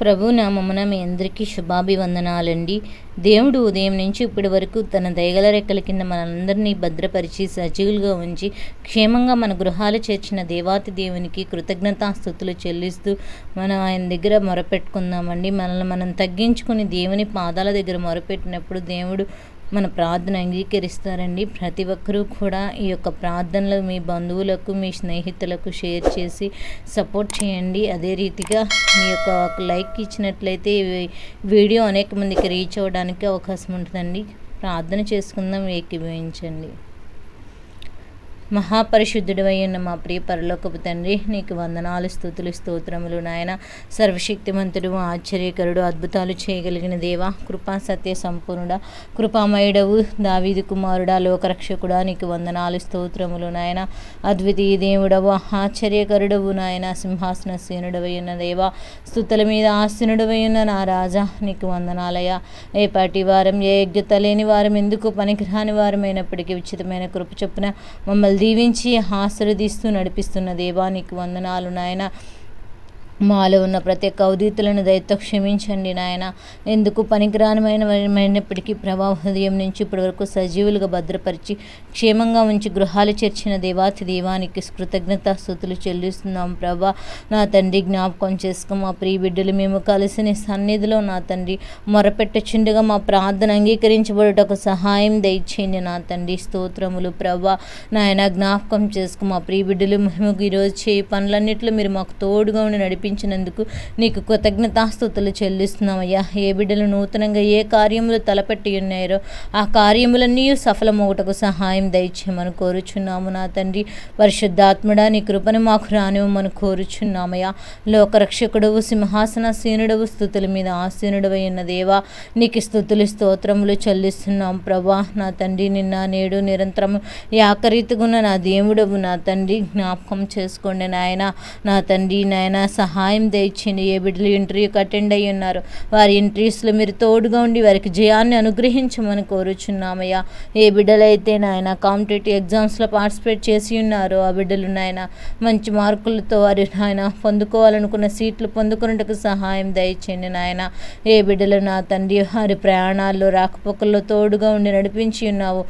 ప్రభు నామమున మీ అందరికీ శుభాభివందనాలండి. దేవుడు ఉదయం నుంచి ఇప్పటి వరకు తన దయగల రెక్కల కింద మనందరినీ భద్రపరిచి సజీవులుగా ఉంచి క్షేమంగా మన గృహాలు చేర్చిన దేవాతి దేవునికి కృతజ్ఞతాస్థుతులు చెల్లిస్తూ మనం ఆయన దగ్గర మొరపెట్టుకుందామండి. మనల్ని మనం తగ్గించుకుని దేవుని పాదాల దగ్గర మొరపెట్టినప్పుడు దేవుడు మన ప్రార్థన అంగీకరిస్తారండి. ప్రతి ఒక్కరూ కూడా ఈ యొక్క ప్రార్థనలు మీ బంధువులకు మీ స్నేహితులకు షేర్ చేసి సపోర్ట్ చేయండి. అదే రీతిగా మీ యొక్క ఒక లైక్ ఇచ్చినట్లయితే వీడియో అనేక మందికి రీచ్ అవ్వడానికి అవకాశం ఉంటుందండి. ప్రార్థన చేసుకుందాం ఏకీభవించండి. మహాపరిశుద్ధుడు ఉన్న మా ప్రియ పరలోకపు తండ్రి నీకు వందనాలు స్థుతులు స్తోత్రములు నాయన. సర్వశక్తిమంతుడు ఆశ్చర్యకరుడు అద్భుతాలు చేయగలిగిన దేవ కృపా సత్య సంపూర్ణుడ కృపామయుడవు దావీది కుమారుడా లోకరక్షకుడా నీకు వందనాలు స్తోత్రములు నాయన. అద్వితీయ దేవుడవు ఆశ్చర్యకరుడవు నాయన. సింహాసన సీనుడవై ఉన్న దేవ స్థుతుల మీద ఆసీనుడవై ఉన్న నా రాజా నీకు వందనాలయ ఏ పాటి వారం ఏ యజ్ఞత లేని వారం ఎందుకు పనికిరాని వారమైనప్పటికీ ఉచితమైన కృప చొప్పున మమ్మల్ని దీవించి ఆశీర్వదిస్తూ నడిపిస్తున్న దేవానికి వందనాలు నాయన. మాలో ఉన్న ప్రతి ఒక్క అవధీతులను దయతో క్షమించండి నాయన. ఎందుకు పనికిరానిమైనప్పటికీ ప్రభా హృదయం నుంచి ఇప్పటి వరకు సజీవులుగా భద్రపరిచి క్షేమంగా ఉంచి గృహాలు చేర్చిన దేవాతి దేవానికి కృతజ్ఞత స్థుతులు చెల్లిస్తున్నాం ప్రభా. నా తండ్రి జ్ఞాపకం చేసుకో మా ప్రియ బిడ్డలు మేము కలిసి నీ సన్నిధిలో నా తండ్రి మొరపెట్టచుండగా మా ప్రార్థన అంగీకరించబడుటకు సహాయం దయచేయండి నా తండ్రి. స్తోత్రములు ప్రభా. నాయన జ్ఞాపకం చేసుకో మా ప్రియ బిడ్డలు మేము ఈరోజు చేయి పనులన్నింటిలో మీరు మాకు తోడుగా ఉండి నడిపి నడిపించినందుకు నీకు కృతజ్ఞతాస్థుతులు చెల్లిస్తున్నామయ్యా. ఏ బిడ్డలు నూతనంగా ఏ కార్యములు తలపెట్టి ఉన్నారో ఆ కార్యములన్నీ సఫలమవుటకు సహాయం దయచేయమని కోరుచున్నాము నా తండ్రి. పరిశుద్ధాత్ముడా నీ కృపను మాకు రానివ్వమని కోరుచున్నామయ్యా. లోకరక్షకుడవు సింహాసన సీనుడవు స్థుతుల మీద ఆసీనుడవై ఉన్న దేవా నీకు స్థుతులు స్తోత్రములు చెల్లిస్తున్నాం ప్రభా. నా తండ్రి నిన్న నేడు నిరంతరము యాకరీతిగున్న నా దేవుడవు నా తండ్రి. జ్ఞాపకం చేసుకోండి నాయన. నా తండ్రి నాయన సహా సహాయం దయచేయండి. ఏ బిడ్డలు ఇంటర్వ్యూకి అటెండ్ అయ్యి ఉన్నారు వారి ఇంటర్వ్యూస్లో మీరు తోడుగా ఉండి వారికి జయాన్ని అనుగ్రహించమని కోరుచున్నామయ్యా. ఏ బిడ్డలైతే నాయన కాంపిటేటివ్ ఎగ్జామ్స్లో పార్టిసిపేట్ చేసి ఉన్నారో ఆ బిడ్డలు నాయన మంచి మార్కులతో వారి నాయన పొందుకోవాలనుకున్న సీట్లు పొందుకున్నట్టుకు సహాయం దయచేయండి నాయన. ఏ బిడ్డలు నా తండ్రి వారి ప్రయాణాల్లో రాకపోకల్లో తోడుగా ఉండి నడిపించి ఉన్నావు.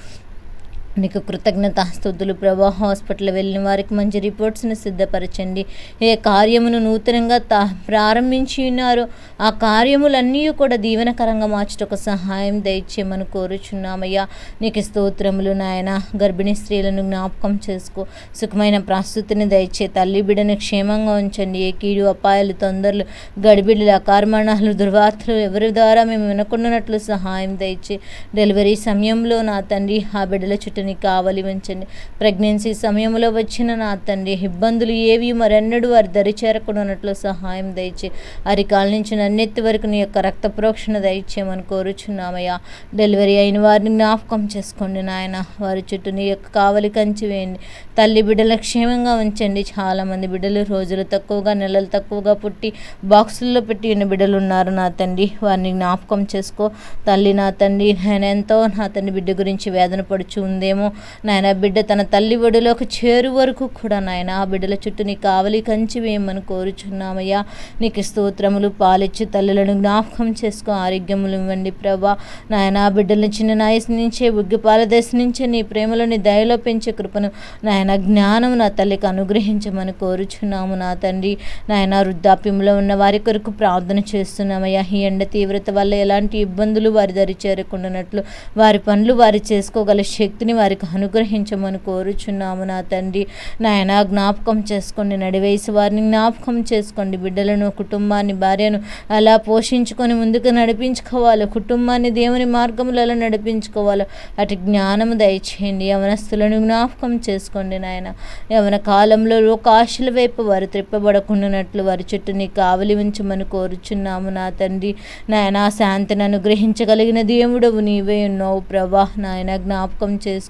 నీకు కృతజ్ఞత స్థుతులు ప్రభా. హాస్పిటల్ వెళ్ళిన వారికి మంచి రిపోర్ట్స్ని సిద్ధపరచండి. ఏ కార్యమును నూతనంగా తా ప్రారంభించి ఉన్నారో. ఆ కార్యములన్నీ కూడా దీవెనకరంగా మార్చుటకు సహాయం దయచేయమని కోరుచున్నామయ్యా. నీకు స్తోత్రములు నాయన. గర్భిణీ స్త్రీలను జ్ఞాపకం చేసుకో. సుఖమైన ప్రస్తుతిని దయచే తల్లి బిడ్డని క్షేమంగా ఉంచండి. ఏ కీడు అపాయాలు తొందరలు గడిబిడ్డలు అకార్మణాలు దుర్వార్తలు ఎవరి ద్వారా మేము వినకుండానట్లు సహాయం దయచే. డెలివరీ సమయంలో నా తండ్రి ఆ బిడ్డల చుట్టూ నీ కావలి ఉంచండి ప్రెగ్నెన్సీ సమయంలో వచ్చిన నా తండ్రి ఇబ్బందులు ఏవి మరెన్నడూ వారి దరి చేరకుండానట్లు సహాయం దయచే. అరికాల నుంచి నన్నెత్తి వరకు నీ యొక్క రక్త ప్రోక్షణ దయచేయమని కోరుచున్నామయ్యా. డెలివరీ అయిన వారిని జ్ఞాపకం చేసుకోండి నాయన. వారి చుట్టూ నీ యొక్క కావలి కంచి వేయండి. తల్లి బిడ్డల క్షేమంగా ఉంచండి. చాలామంది బిడ్డలు రోజులు తక్కువగా నెలలు తక్కువగా పుట్టి బాక్సుల్లో పెట్టి ఉన్న బిడ్డలు ఉన్నారు నా తండ్రి. వారిని జ్ఞాపకం చేసుకో. తల్లి నా తండ్రి నేను ఎంతో నా తండ్రి బిడ్డ గురించి వేదన పడుచు ఏమో నాయన బిడ్డ తన తల్లి ఒడిలోకి చేరు వరకు కూడా నాయన ఆ బిడ్డల చుట్టూ నీ కావలి కంచి వేయమని కోరుచున్నామయ్యా. నీకు స్తోత్రములు పాలిచ్చి తల్లులను జ్ఞాపకం చేసుకో ఆరోగ్యములు ఇవ్వండి ప్రభా. నాయన ఆ బిడ్డలను చిన్న నాయసు నుంచే ఉగ్గిపాల దశ నుంచే నీ ప్రేమలోని దయలో పెంచే కృపను నాయన జ్ఞానం నా తల్లికి అనుగ్రహించమని కోరుచున్నాము నా తండ్రి. నాయన వృద్ధాప్యంలో ఉన్న వారి కొరకు ప్రార్థన చేస్తున్నామయ్యా. ఈ ఎండ తీవ్రత వల్ల ఎలాంటి ఇబ్బందులు వారి దరి చేరకుండానట్లు వారి పనులు వారి చేసుకోగల శక్తిని వారికి అనుగ్రహించమని కోరుచున్నాము నా తండ్రి. నాయన జ్ఞాపకం చేసుకోండి నడివేసి వారిని జ్ఞాపకం చేసుకోండి. బిడ్డలను కుటుంబాన్ని భార్యను అలా పోషించుకొని ముందుకు నడిపించుకోవాలి. కుటుంబాన్ని దేవుని మార్గములలో నడిపించుకోవాలి. అటు జ్ఞానం దయచేయండి. యవనస్తులను జ్ఞాపకం చేసుకోండి నాయన. యవన కాలంలో లోకాశల వైపు వారు త్రిప్పబడకుండానట్లు వారి చుట్టూ నీ కావలి ఉంచమని కోరుచున్నాము నా తండ్రి. నాయన శాంతిని అనుగ్రహించగలిగిన దేవుడవు నీవే ఉన్నావు. ప్రభా నాయన జ్ఞాపకం చేసుకో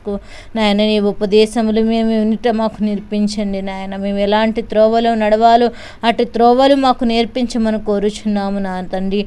నాయన నీ ఉపదేశములు మేము వినుట మాకు నేర్పించండి నాయన. మేము ఎలాంటి త్రోవలో నడవాలో అటు త్రోవలు మాకు నేర్పించమని కోరుచున్నాము నా తండ్రి.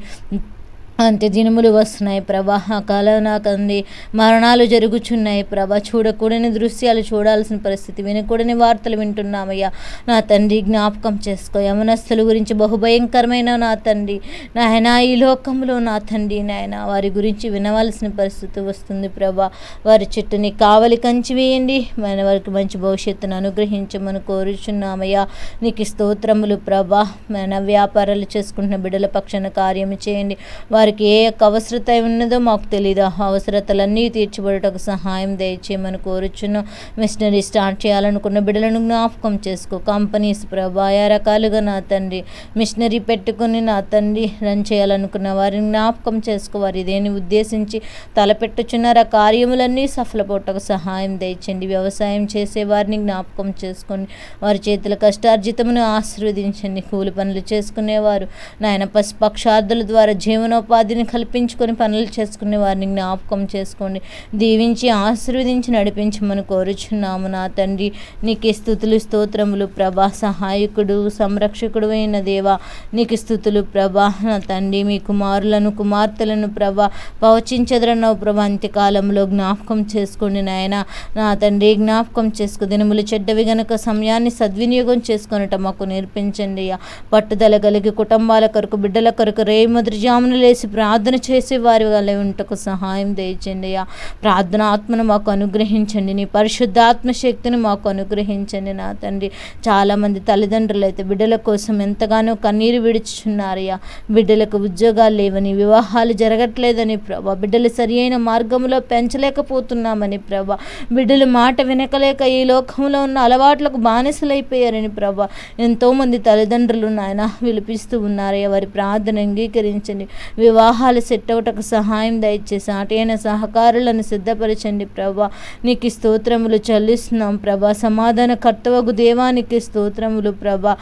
అంత్య దినములు వస్తున్నాయి ప్రభా. ఆ నాకంది మరణాలు జరుగుచున్నాయి ప్రభా. చూడకూడని దృశ్యాలు చూడాల్సిన పరిస్థితి వినకూడని వార్తలు వింటున్నామయ్యా. నా తండ్రి జ్ఞాపకం చేసుకో. యమనస్తుల గురించి బహుభయంకరమైన నా తండ్రి. నాయన ఈ లోకంలో నా తండ్రి నాయన వారి గురించి వినవలసిన పరిస్థితి వస్తుంది ప్రభా. వారి చెట్టుని కావలి కంచి వేయండి. మన వారికి మంచి భవిష్యత్తును అనుగ్రహించమని కోరుచున్నామయ్యా. నీకు స్తోత్రములు ప్రభా. మన వ్యాపారాలు చేసుకుంటున్న బిడ్డల పక్షాన కార్యం చేయండి. వారి వారికి ఏ యొక్క అవసరత ఉన్నదో మాకు తెలియదు ఆ అవసరతలన్నీ తీర్చిబడటకు సహాయం దయచేయమని కోరుచున్నాం మిషనరీ స్టార్ట్ చేయాలనుకున్న బిడ్డలను జ్ఞాపకం చేసుకో. కంపెనీస్ ప్రభా ఆయా రకాలుగా నా తండ్రి మిషనరీ పెట్టుకుని నా తండ్రి రన్ చేయాలనుకున్న వారిని జ్ఞాపకం చేసుకో. వారి దేని ఉద్దేశించి తలపెట్టుచున్నారు. ఆ కార్యములన్నీ సఫలపోటకు సహాయం దయచండి. వ్యవసాయం చేసే వారిని జ్ఞాపకం చేసుకోండి వారి చేతుల కష్టార్జితమును ఆశీర్వదించండి. కూలి పనులు చేసుకునేవారు. నాయన పశుపక్షార్థుల ద్వారా జీవనోపాధి ఉపాధిని కల్పించుకొని పనులు చేసుకునే వారిని జ్ఞాపకం చేసుకోండి. దీవించి ఆశీర్వదించి నడిపించమని కోరుచున్నాము నా తండ్రి. నీకు స్థుతులు స్తోత్రములు. ప్రభా సహాయకుడు సంరక్షకుడు అయిన దేవా నీకు స్థుతులు. ప్రభా నా తండ్రి మీ కుమారులను కుమార్తెలను ప్రభా పవచించదరన్నావు ప్రభా అంత్యకాలంలో జ్ఞాపకం చేసుకోండి నాయన. నా తండ్రి జ్ఞాపకం చేసుకో. దినములు చెడ్డవి గనక సమయాన్ని సద్వినియోగం చేసుకొనట మాకు నేర్పించండి పట్టుదల కలిగి కుటుంబాల కొరకు బిడ్డల కొరకు రేమదురు జామున లేసి ప్రార్థన చేసే వారి వల్ల ఉంటకు సహాయం దయచండి అయ్యా. ప్రార్థన ఆత్మను మాకు అనుగ్రహించండి. నీ పరిశుద్ధాత్మ శక్తిని మాకు అనుగ్రహించండి నా తండ్రి. చాలామంది తల్లిదండ్రులు అయితే బిడ్డల కోసం ఎంతగానో కన్నీరు విడుచున్నారయ్యా బిడ్డలకు ఉద్యోగాలు లేవని వివాహాలు జరగట్లేదని ప్రభా. బిడ్డలు సరి అయిన మార్గంలో పెంచలేకపోతున్నామని ప్రభా. బిడ్డలు మాట వినకలేక ఈ లోకంలో ఉన్న అలవాట్లకు బానిసలైపోయారని ప్రభా. ఎంతోమంది తల్లిదండ్రులు నాయన విలిపిస్తూ ఉన్నారయ్యా. వారి ప్రార్థన అంగీకరించండి. వివాహాలు సెట్ అవటకు సహాయం దయచేసి అటైన సహకారులను సిద్ధపరచండి ప్రభా. నీకు స్తోత్రములు చెల్లిస్తున్నాం ప్రభా. సమాధాన కర్తవగు దేవానికి స్తోత్రములు ప్రభా.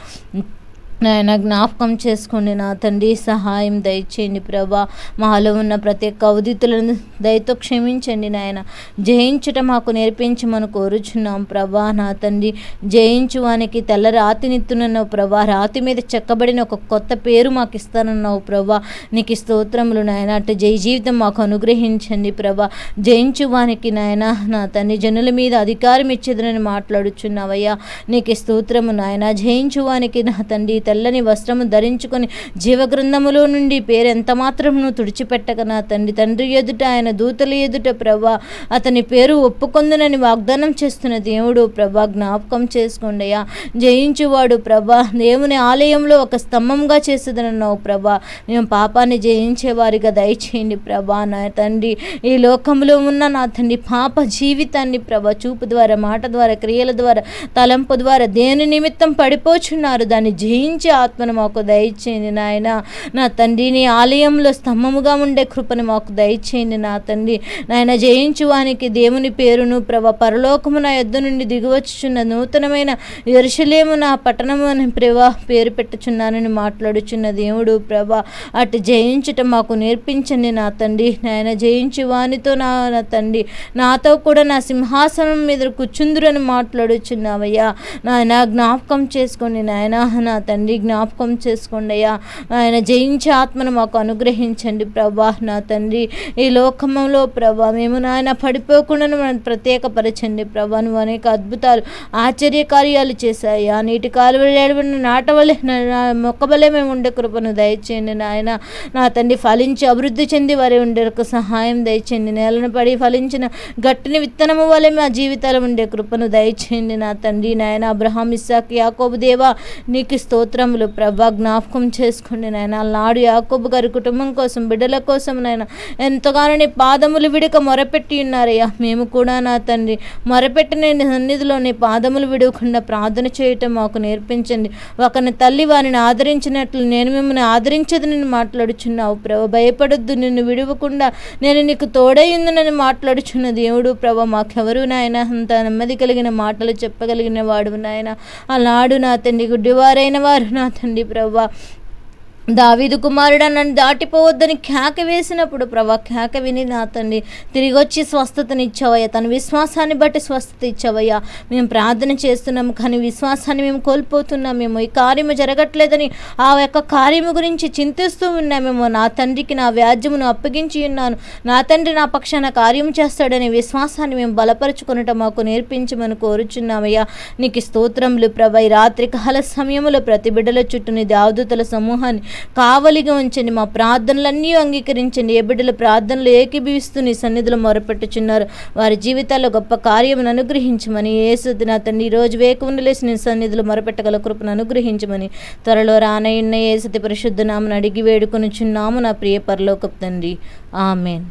నాయన జ్ఞాపకం చేసుకోండి నా తండ్రి సహాయం దయచేయండి ప్రభా. మాలో ఉన్న ప్రతి ఒక్క అవధితులను దయతో క్షమించండి నాయన. జయించుట మాకు నేర్పించమని కోరుచున్నాం ప్రభా. నా తండ్రి జయించువానికి తెల్ల తెల్ల రాతినిత్తునన్నావు ప్రభా. రాతి మీద చెక్కబడిన ఒక కొత్త పేరు మాకు ఇస్తానన్నావు ప్రభా. నీకు స్తోత్రములు నాయన. అటు జయ జీవితం మాకు అనుగ్రహించండి ప్రభా. జయించువానికి నాయన నా తండ్రి జనుల మీద అధికారం ఇచ్చేదనని మాట్లాడుచున్నావయ్యా. నీకు స్తోత్రము నాయన. జయించువానికి నా తండ్రి తెల్లని వస్త్రము ధరించుకొని జీవగ్రంథములో నుండి పేరెంత మాత్రమును తుడిచిపెట్టక నా తండ్రి. తండ్రి ఎదుట ఆయన దూతల ఎదుట ప్రభా అతని పేరు ఒప్పుకొందునని వాగ్దానం చేస్తున్న దేవుడు ప్రభా జ్ఞాపకం చేసుకోండియా జయించువాడు ప్రభా దేవుని ఆలయంలో ఒక స్తంభంగా చేసేదనన్నావు ప్రభా. మేము పాపాన్ని జయించేవారిగా దయచేయండి ప్రభా నా తండ్రి. ఈ లోకంలో ఉన్న నా తండ్రి పాప జీవితాన్ని ప్రభా చూపు ద్వారా మాట ద్వారా క్రియల ద్వారా తలంపు ద్వారా దేని నిమిత్తం పడిపోచున్నారు? దాన్ని జయించి ఆత్మను మాకు దయచేయండి నాయన. నా తండ్రి నీ ఆలయంలో స్తంభముగా ఉండే కృపను మాకు దయచేయండి నా తండ్రి. నాయన జయించువానికి దేవుని పేరును ప్రభ పరలోకము నా యొద్ద నుండి దిగువచ్చుచున్న నూతనమైన ఎరుషలేము నా పట్టణము అని ప్రభా పేరు పెట్టుచున్నానని మాట్లాడుచున్న దేవుడు ప్రభ. అటు జయించుట మాకు నేర్పించండి నా తండ్రి. నాయన జయించి వానితో నా నా తండ్రి. నాతో కూడా నా సింహాసనం మీద కూర్చుందురని మాట్లాడుచున్నావయ్యా. నాయన జ్ఞాపకం చేసుకోండి నాయన. నా తండ్రి తండ్రి జ్ఞాపకం చేసుకోండి అయ్యా. ఆయన జయించే ఆత్మను మాకు అనుగ్రహించండి ప్రభా నా తండ్రి. ఈ లోకంలో ప్రభా మేము నాయన పడిపోకుండా మనం ప్రత్యేకపరచండి ప్రభా. నువ్వు అనేక అద్భుతాలు ఆశ్చర్యకార్యాలు చేశాయి ఆ నీటి కాలువలు నాటవలే మొక్కబలే మేము ఉండే కృపను దయచేయండి నాయన. నా తండ్రి ఫలించి అభివృద్ధి చెంది వారి ఉండే సహాయం దయచేయండి. నేలను పడి ఫలించిన గట్టిని విత్తనము వలె మా జీవితాలు ఉండే కృపను దయచేయండి నా తండ్రి. నాయన అబ్రహాం ఇస్సాక్ యాకోబు దేవా నీకు స్తోత్రములు ప్రభా జ్ఞాపకం చేసుకోండి నాయన. నాడు యాకోబు గారి కుటుంబం కోసం బిడ్డల కోసం నాయన ఎంతగానో నీ పాదములు విడక మొరపెట్టి ఉన్నారయ్యా. మేము కూడా నా తండ్రి మొరపెట్టిన సన్నిధిలో నీ పాదములు విడవకుండా ప్రార్థన చేయటం మాకు నేర్పించండి. ఒకని తల్లి వారిని ఆదరించినట్లు నేను మిమ్మల్ని ఆదరించదని మాట్లాడుచున్నావు ప్రభ. భయపడొద్దు నిన్ను విడవకుండా నేను నీకు తోడైందునని మాట్లాడుచున్న దేవుడు ప్రభ మాకెవరు నాయన? అంత నెమ్మది కలిగిన మాటలు చెప్పగలిగిన వాడు నాయన. ఆనాడు నా తండ్రి గుడ్డివారైన వారు నా తండ్రి ప్రభా. దావీదు కుమారుడు నన్ను దాటిపోవద్దని కేక వేసినప్పుడు ప్రభా కేక విని నా తండ్రి తిరిగి వచ్చి స్వస్థతని ఇచ్చావయ్యా తన విశ్వాసాన్ని బట్టి స్వస్థత ఇచ్చావయ్యా మేము ప్రార్థన చేస్తున్నాము కానీ విశ్వాసాన్ని మేము కోల్పోతున్నాం. మేము ఈ కార్యము జరగట్లేదని ఆ యొక్క కార్యము గురించి చింతిస్తూ ఉన్నామేమో నా తండ్రికి నా వ్యాజ్యమును అప్పగించి ఉన్నాను. నా తండ్రి నా పక్షాన కార్యం చేస్తాడనే విశ్వాసాన్ని మేము బలపరుచుకొనటం మాకు నేర్పించమని కోరుచున్నామయ్యా. నీకు స్తోత్రములు ప్రభ. ఈ రాత్రి కాల సమయంలో ప్రతి బిడ్డల చుట్టూ నీ దావదూతల సమూహాన్ని కావలిగా ఉంచండి మా ప్రార్థనలన్నీ అంగీకరించండి. ఏ బిడ్డల ప్రార్థనలు ఏకీభవిస్తూ నీ సన్నిధిలో మొరపెట్టుచున్నారు. వారి జీవితాల్లో గొప్ప కార్యమును అనుగ్రహించమని ఏసుది నా తండ్రి ఈ రోజు వేకుని లేసి నీ సన్నిధిలో మొరపెట్టగల కృపను అనుగ్రహించమని త్వరలో రానయ్యున్న ఏసతి పరిశుద్ధ నామను అడిగి వేడుకొనుచున్నాము నా ప్రియ పరలోకపు తండ్రి. ఆమెన్.